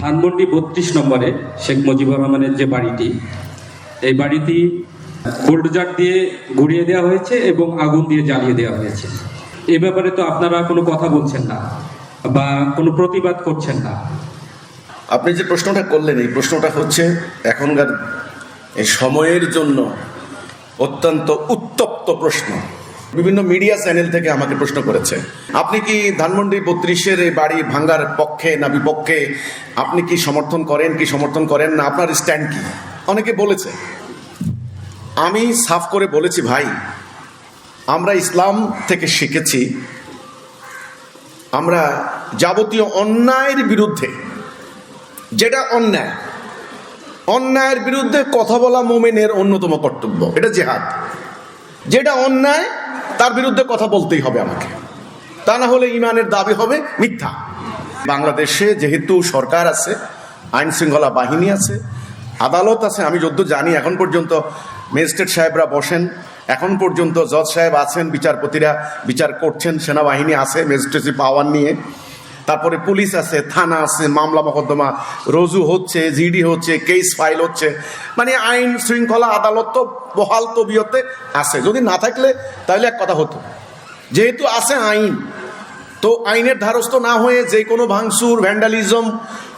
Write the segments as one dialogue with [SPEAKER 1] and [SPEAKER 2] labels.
[SPEAKER 1] ধানমন্ডি বত্রিশ নম্বরে শেখ মুজিবুর রহমানের যে বাড়িটি, এই বাড়িটি বুলডোজার দিয়ে গুড়িয়ে দেওয়া হয়েছে এবং আগুন দিয়ে জ্বালিয়ে দেওয়া হয়েছে। এ ব্যাপারে তো আপনারা কোনো কথা বলছেন না বা কোনো প্রতিবাদ করছেন না।
[SPEAKER 2] আপনি যে প্রশ্নটা করলেন, এই প্রশ্নটা হচ্ছে এখনকার এই সময়ের জন্য অত্যন্ত উত্তপ্ত প্রশ্ন। বিভিন্ন মিডিয়া চ্যানেল থেকে আমাকে প্রশ্ন করেছে, আপনি কি ধানমন্ডি বত্রিশের এই বাড়ি ভাঙ্গার পক্ষে না বিপক্ষে, আপনি কি সমর্থন করেন, কি সমর্থন করেন না? আপনার স্ট্যান্ড কি? অনেকে বলেছে, আমি সাফ করে বলেছি ভাই, আমরা ইসলাম থেকে শিখেছি, আমরা যাবতীয় অন্যায়ের বিরুদ্ধে, যেটা অন্যায়, অন্যায়ের বিরুদ্ধে কথা বলা মোমেনের অন্যতম কর্তব্য, এটা জেহাদ। যেটা অন্যায় তার বিরুদ্ধে কথা বলতেই হবে আমাকে। তা না হলে ইমানের দাবি হবে মিথ্যা। বাংলাদেশে যেহেতু সরকার আছে, আইন শৃঙ্খলা বাহিনী আছে, আদালত আছে, আমি যদ্দূ জানি, এখন পর্যন্ত ম্যাজিস্ট্রেট সাহেবরা বসেন, এখন পর্যন্ত জজ সাহেব আছেন, বিচারপতিরা বিচার করছেন, সেনাবাহিনী আছে, ম্যাজিস্ট্রেসি পাওয়ার নিয়ে। তারপরে পুলিশ আছে, থানা আছে, মামলা মকদ্দমা, রজু হচ্ছে, জিডি হচ্ছে, কেস ফাইল হচ্ছে। মানে আইন শৃঙ্খলা, আদালত তো বহাল তবিয়তে আছে। যদি না থাকলে তাহলে এক কথা হতো। যেহেতু আছে আইন, তো আইনের ধারস্থ না হয়ে যে কোনো ভাঙচুর, ভ্যান্ডালিজম,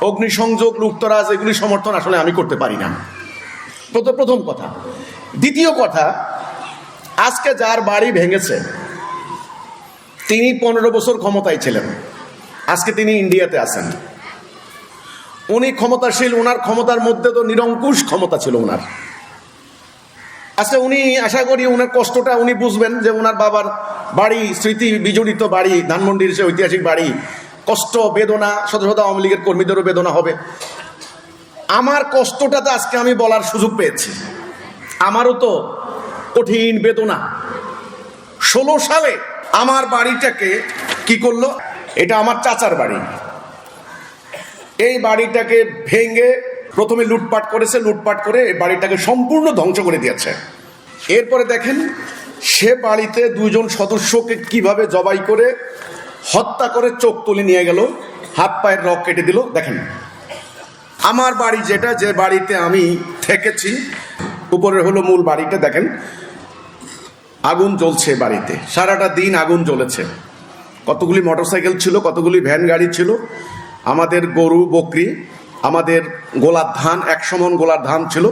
[SPEAKER 2] অগ্নিসংযোগ লুপ্তরাজ এগুলি সমর্থন আসলে আমি করতে পারি না। প্রথম প্রথম কথা। দ্বিতীয় কথা, আজকে যার বাড়ি ভেঙেছে, তিনি পনেরো বছর ক্ষমতায় ছিলেন। আজকে তিনি ইন্ডিয়াতে আছেন। উনি ক্ষমতাশীল ওনার ক্ষমতার মধ্যে তো নিরঙ্কুশ ক্ষমতা ছিল ওনার আচ্ছা উনি, আশা করি ওনার কষ্টটা উনি বুঝবেন যে ওনার বাবার বাড়ি, স্মৃতি বিজড়িত বাড়ি, ধানমন্ডির সে ঐতিহাসিক বাড়ি, কষ্ট, বেদনা শত শত আওয়ামী লীগের কর্মীদেরও বেদনা হবে। আমার কষ্টটা তো আজকে আমি বলার সুযোগ পেয়েছি। আমারও তো কঠিন বেদনা। ষোলো সালে আমার বাড়িটাকে কি করল? এটা আমার চাচার বাড়ি। এই বাড়িটাকে ভেঙে প্রথমে লুটপাট করেছে, লুটপাট করে এই বাড়িটাকে সম্পূর্ণ ধ্বংস করে দিয়েছে। এরপরে দেখেন, সে বাড়িতে দুইজন সদস্যকে কীভাবে জবাই করে হত্যা করে চোখ তুলে নিয়ে গেল, হাত পায়ের রক কেটে দিল। দেখেন, আমার বাড়ি যেটা, যে বাড়িতে আমি থেকেছি উপরে হলো মূল বাড়িটা, দেখেন, আগুন জ্বলছে বাড়িতে। সারাটা দিন আগুন জ্বলেছে। কতগুলি মোটরসাইকেল ছিল, কতগুলি ভ্যান গাড়ি ছিল, আমাদের গরু, বকরি, আমাদের গোলার ধান এক সমন গোলার ধান ছিল,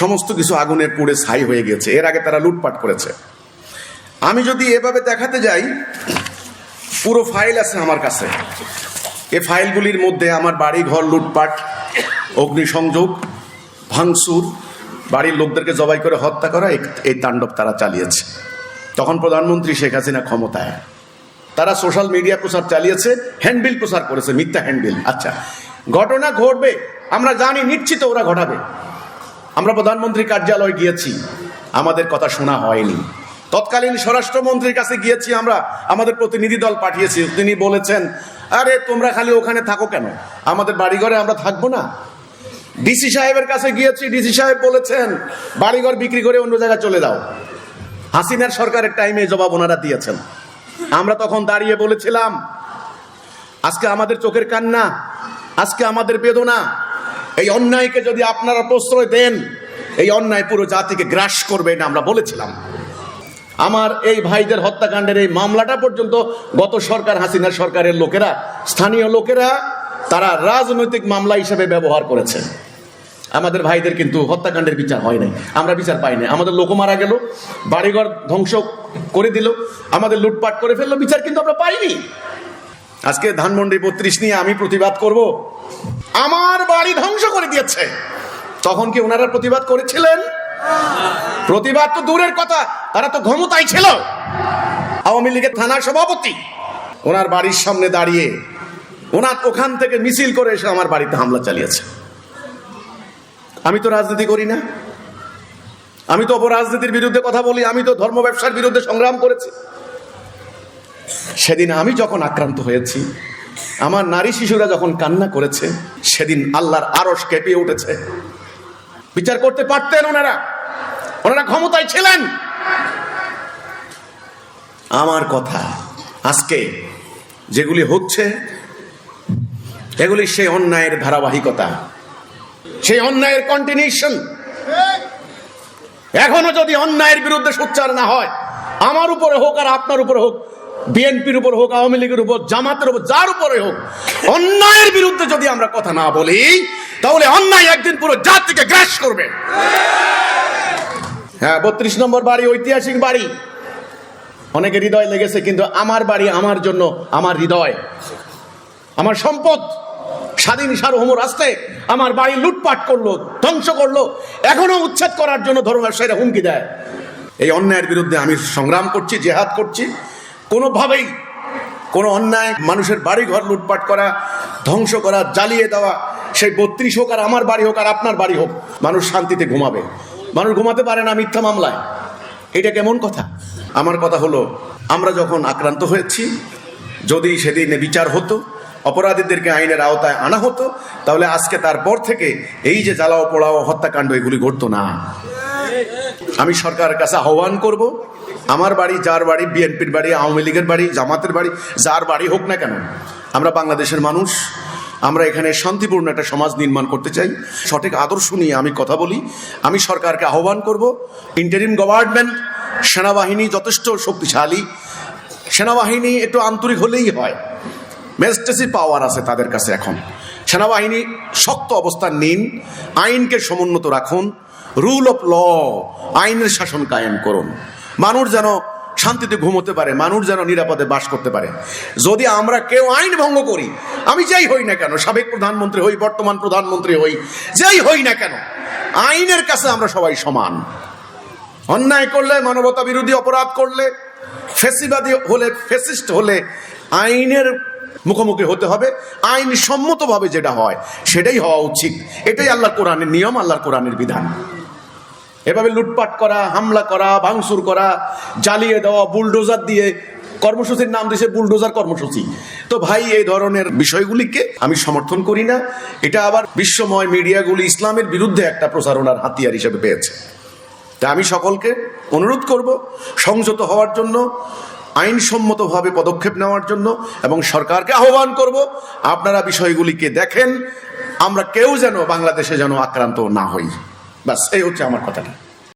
[SPEAKER 2] সমস্ত কিছু আগুনে পুড়ে ছাই হয়ে গেছে এর আগে তারা লুটপাট করেছে। আমি যদি এভাবে দেখাতে যাই, পুরো ফাইল আছে আমার কাছে। এ ফাইলগুলির মধ্যে আমার বাড়ি ঘর লুটপাট, অগ্নিসংযোগ, ভাঙচুর, বাড়ির লোকদেরকে জবাই করে হত্যা করা এই তাণ্ডব তারা চালিয়েছে। তখন প্রধানমন্ত্রী শেখ হাসিনা ক্ষমতায়। তারা সোশ্যাল মিডিয়া প্রচার চালিয়েছে, হ্যান্ডবিল প্রচার করেছে, মিথ্যা হ্যান্ডবিল। আচ্ছা ঘটনা ঘটবে, আমরা জানি, নিশ্চিত ওরা ঘটাবে। আমরা প্রধানমন্ত্রী কার্যালয়ে গিয়েছি, আমাদের কথা শোনা হয়নি। তৎকালীন স্বরাষ্ট্রমন্ত্রীর কাছে গিয়েছি আমরা, আমাদের প্রতিনিধি দল পাঠিয়েছি, তিনি বলেছেন, আরে, তোমরা খালি ওখানে থাকো কেন? আমাদের বাড়িঘরে আমরা থাকব না। ডিসি সাহেবের কাছে গিয়েছি, ডিসি সাহেব বলেছেন, বাড়িঘর বিক্রি করে অন্য জায়গায় চলে যাও। হাসিনার সরকারের টাইমে জবাব ওনারা দিয়েছেন। আমরা তখন দাঁড়িয়ে বলেছিলাম, আজকে আমাদের চোখের কান্না, আজকে আমাদের বেদনা, এই অন্যায়কে যদি আপনারা প্রশ্রয় দেন, এই অন্যায় পুরো জাতিকে গ্রাস করবে না আমরা বলেছিলাম। আমার এই ভাইদের হত্যাকাণ্ডের এই মামলাটা পর্যন্ত গত সরকার হাসিনার সরকারের লোকেরা, স্থানীয় লোকেরা, তারা রাজনৈতিক মামলা হিসেবে ব্যবহার করেছে। আমাদের ভাইদের কিন্তু হত্যাকাণ্ডের বিচার হয় নাই। আমরা বিচার পাই নাই। আমাদের লোক মারা গেল, বাড়িঘর ধ্বংস করে দিল, আমাদের লুটপাট করে ফেলল, বিচার কিন্তু আমরা পাইনি। আজকে ধানমন্ডি বত্রিশ নিয়ে আমি প্রতিবাদ করব। আমার বাড়ি ধ্বংস করে দিয়েছে। তখন কি ওনারা প্রতিবাদ করেছিলেন? প্রতিবাদ তো দূরের কথা, তারা তো ক্ষমতায় ছিল। আওয়ামী লীগের থানার সভাপতি, ওনার বাড়ির সামনে দাঁড়িয়ে, ওনার ওখান থেকে মিছিল করে এসে আমার বাড়িতে হামলা চালিয়েছে। আমি তো রাজনীতি করি না। আমি তো অপরাজনীতির বিরুদ্ধে কথা বলি, আমি তো ধর্ম ব্যবসার বিরুদ্ধে সংগ্রাম করেছি। সেদিন আমি যখন আক্রান্ত হয়েছি, আমার নারী শিশুরা যখন কান্না করেছে, সেদিন আল্লাহর আরস কেঁপে উঠেছে। বিচার করতে পারতেন ওনারা। ওনারা ক্ষমতায় ছিলেন। আমার কথা আজকে যেগুলি হচ্ছে, এগুলি সেই অন্যায়ের ধারাবাহিকতা। সেই অন্যায়ের কন্টিনিউশন এখনও যদি অন্যায়ের বিরুদ্ধে সোচ্চার না হয়, আমার উপরে হোক আর আপনার উপরে হোক, বিএনপির উপর হোক, আওয়ামী লীগের উপর, জামাতের উপর, যার উপরে হোক, অন্যায়ের বিরুদ্ধে যদি আমরা কথা না বলি, তাহলে অন্যায় একদিন পুরো জাতিকে গ্রাস করবে। হ্যাঁ বত্রিশ নম্বর বাড়ি, ঐতিহাসিক বাড়ি। অনেকে হৃদয় লেগেছে, কিন্তু আমার বাড়ি আমার জন্য আমার হৃদয়, আমার সম্পদ। স্বাধীন সার্বভৌম রাস্তায় আমার বাড়ি লুটপাট করল, ধ্বংস করল, এখনও উচ্ছেদ করার জন্য ধর্ম ব্যবসায়ীরা হুমকি দেয়। এই অন্যায়ের বিরুদ্ধে আমি সংগ্রাম করছি, জেহাদ করছি। কোনোভাবেই কোনো অন্যায়, মানুষের বাড়ি ঘর লুটপাট করা, ধ্বংস করা, জ্বালিয়ে দেওয়া সেই বত্রিশ হোক আর আমার বাড়ি হোক আর আপনার বাড়ি হোক, মানুষ শান্তিতে ঘুমাবে। মানুষ ঘুমাতে পারে না মিথ্যা মামলায়। এটা কেমন কথা? আমার কথা হলো, আমরা যখন আক্রান্ত হয়েছি, যদি সেদিন বিচার হতো অপরাধীদেরকে আইনের আওতায় আনা হতো, তাহলে আজকে তারপর থেকে এই যে জ্বালাও, পোড়াও, হত্যাকাণ্ড, এগুলি ঘটতো না। আমি সরকারের কাছে আহ্বান করব, আমার বাড়ি, যার বাড়ি, বিএনপির বাড়ি, আওয়ামী লীগের বাড়ি, জামাতের বাড়ি, যার বাড়ি হোক না কেন, আমরা বাংলাদেশের মানুষ, আমরা এখানে শান্তিপূর্ণ একটা সমাজ নির্মাণ করতে চাই। সঠিক আদর্শ নিয়ে আমি কথা বলি। আমি সরকারকে আহ্বান করব ইন্টারিম গভর্নমেন্ট সেনাবাহিনী যথেষ্ট শক্তিশালী। সেনাবাহিনী একটু আন্তরিক হলেই হয়। ম্যাজিস্ট্রেসি পাওয়ার আছে তাদের কাছে এখন। সেনাবাহিনী শক্ত অবস্থান নিন, আইনকে সমুন্নত রাখুন রুল অফ ল আইনের শাসন কায়েম করুন। মানুষ যেন শান্তিতে ঘুমোতে পারে, মানুষ যেন নিরাপদে বাস করতে পারে। যদি আমরা কেউ আইন ভঙ্গ করি, আমি যাই হই না কেন, সাবেক প্রধানমন্ত্রী হই, বর্তমান প্রধানমন্ত্রী হই, যাই হই না কেন, আইনের কাছে আমরা সবাই সমান। অন্যায় করলে, মানবতা বিরোধী অপরাধ করলে, ফেসিবাদী হলে, ফেসিস্ট হলে, আইনের মুখোমুখি হতে হবে। আইন সম্মতভাবে যেটা হয়, সেটাই হওয়া উচিত। এটাই আল্লাহর কোরআনের নিয়ম, আল্লাহর কোরআনের বিধান। এভাবে লুটপাট করা, হামলা করা, ভাঙচুর করা, জ্বালিয়ে দেওয়া, বুলডোজার দিয়ে কর্মসূচির নাম দিয়েছে বুলডোজার কর্মসূচি। তো ভাই, এই ধরনের বিষয়গুলিকে আমি সমর্থন করি না। এটা আবার বিশ্বময় মিডিয়াগুলি ইসলামের বিরুদ্ধে একটা প্রচারণার হাতিয়ার হিসেবে পেয়েছে। তা আমি সকলকে অনুরোধ করব, সংযত হওয়ার জন্য আইনসম্মতভাবে পদক্ষেপ নেওয়ার জন্য এবং সরকারকে আহ্বান করব, আপনারা বিষয়গুলিকে দেখেন, আমরা কেউ যেন বাংলাদেশে যেন আক্রান্ত না হই। বাস এই হচ্ছে আমার কথাটা।